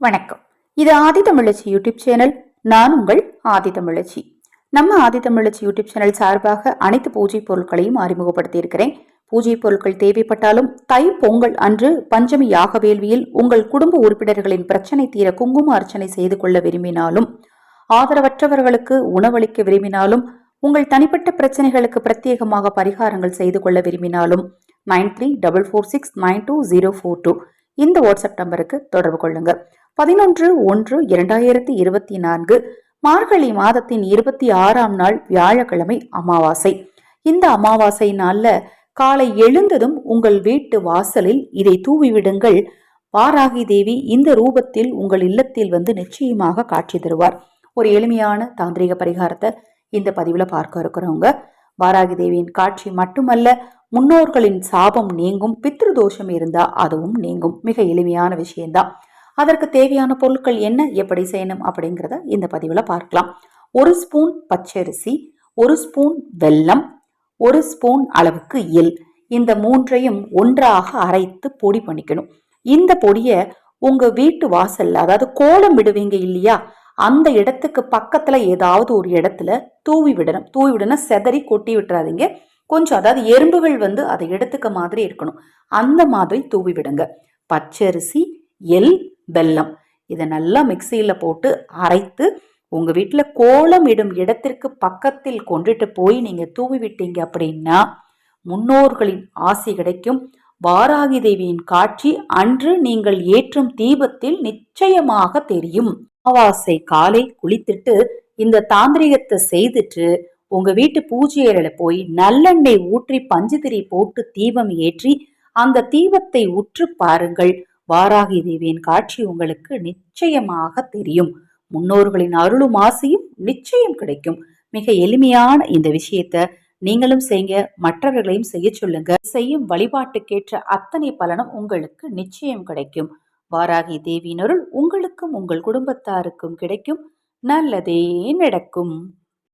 வணக்கம். இது ஆதி தமிழச்சி YouTube channel. நான் உங்கள் ஆதி தமிழச்சி. நம்ம ஆதி தமிழச்சி யூடியூப் சேனல் சார்பாக அனைத்து பூஜை பொருட்களையும் அறிமுகப்படுத்தி இருக்கிறேன் பூஜை பொருட்கள் தேவைப்பட்டாலும் தை பொங்கல் அன்று பஞ்சமி யாக வேள்வியில் உங்கள் குடும்ப உறுப்பினர்களின் பிரச்சனை தீர குங்கும அர்ச்சனை செய்து கொள்ள விரும்பினாலும் ஆதரவற்றவர்களுக்கு உணவளிக்க விரும்பினாலும் உங்கள் தனிப்பட்ட பிரச்சனைகளுக்கு பிரத்யேகமாக பரிகாரங்கள் செய்து கொள்ள விரும்பினாலும் nine three double four six nine two zero four two இந்த வாட்ஸ்அப் நம்பருக்கு தொடர்பு கொள்ளுங்கள் பதினொன்று ஒன்று இரண்டாயிரத்தி இருபத்தி நான்கு மார்கழி மாதத்தின் இருபத்தி ஆறாம் நாள் வியாழக்கிழமை அமாவாசை. இந்த அமாவாசை நாள்ல காலை எழுந்ததும் உங்கள் வீட்டு வாசலில் இதை தூவிவிடுங்கள். வாராகி தேவி இந்த ரூபத்தில் உங்கள் இல்லத்தில் வந்து நிச்சயமாக காட்சி தருவார். ஒரு எளிமையான தாந்திரிக பரிகாரத்தை இந்த பதிவில் பார்க்க இருக்கிறவங்க. வாராகி தேவியின் காட்சி மட்டுமல்ல முன்னோர்களின் சாபம் நீங்கும் பித்ரு தோஷம் இருந்தால் அதுவும் நீங்கும். மிக எளிமையான விஷயம்தான். அதற்கு தேவையான பொருட்கள் என்ன எப்படி செய்யணும் அப்படிங்கிறத இந்த பதிவில் பார்க்கலாம். ஒரு ஸ்பூன் பச்சரிசி ஒரு ஸ்பூன் வெல்லம் ஒரு ஸ்பூன் அளவுக்கு எல் இந்த மூன்றையும் ஒன்றாக அரைத்து பொடி பண்ணிக்கணும். இந்த பொடியை உங்கள் வீட்டு வாசல்ல அதாவது கோலம் விடுவீங்க இல்லையா அந்த இடத்துக்கு பக்கத்தில் ஏதாவது ஒரு இடத்துல தூவி விடணும். தூவி விடணும் செதறி கொட்டி விட்டுறாதீங்க. கொஞ்சம் அதாவது எறும்புகள் வந்து அதை எடுத்துக்க மாதிரி இருக்கணும். அந்த மாதிரி தூவி விடுங்க. பச்சரிசி எல் வெல்லம். இதை நல்லா மிக்சியில் போட்டு அரைத்து உங்கள் வீட்டில் கோலம் இடும் இடத்திற்கு பக்கத்தில் கொண்டுட்டு போய் நீங்கள் தூவி விட்டீங்க அப்படின்னா முன்னோர்களின் ஆசி கிடைக்கும். வாராகி தேவியின் காட்சி அன்று நீங்கள் ஏற்றும் தீபத்தில் நிச்சயமாக தெரியும். அமாவாசை காலை குளித்துட்டு இந்த தாந்திரிகத்தை செய்துட்டு உங்க வீட்டு பூஜை அறையில போய் நல்லெண்ணெய் ஊற்றி பஞ்சுதிரி போட்டு தீபம் ஏற்றி அந்த தீபத்தை உற்று பாருங்கள். வாராகி தேவியின் காட்சி உங்களுக்கு நிச்சயமாக தெரியும். முன்னோர்களின் அருளும் ஆசையும் நிச்சயம் கிடைக்கும். மிக எளிமையான இந்த விஷயத்த நீங்களும் செய்யுங்க மற்றவர்களையும் செய்ய சொல்லுங்க. செய்யும் வழிபாட்டுக்கேற்ற அத்தனை பலனும் உங்களுக்கு நிச்சயம் கிடைக்கும். வாராகி தேவியின் அருள் உங்களுக்கும் உங்கள் குடும்பத்தாருக்கும் கிடைக்கும். நல்லதே நடக்கும்.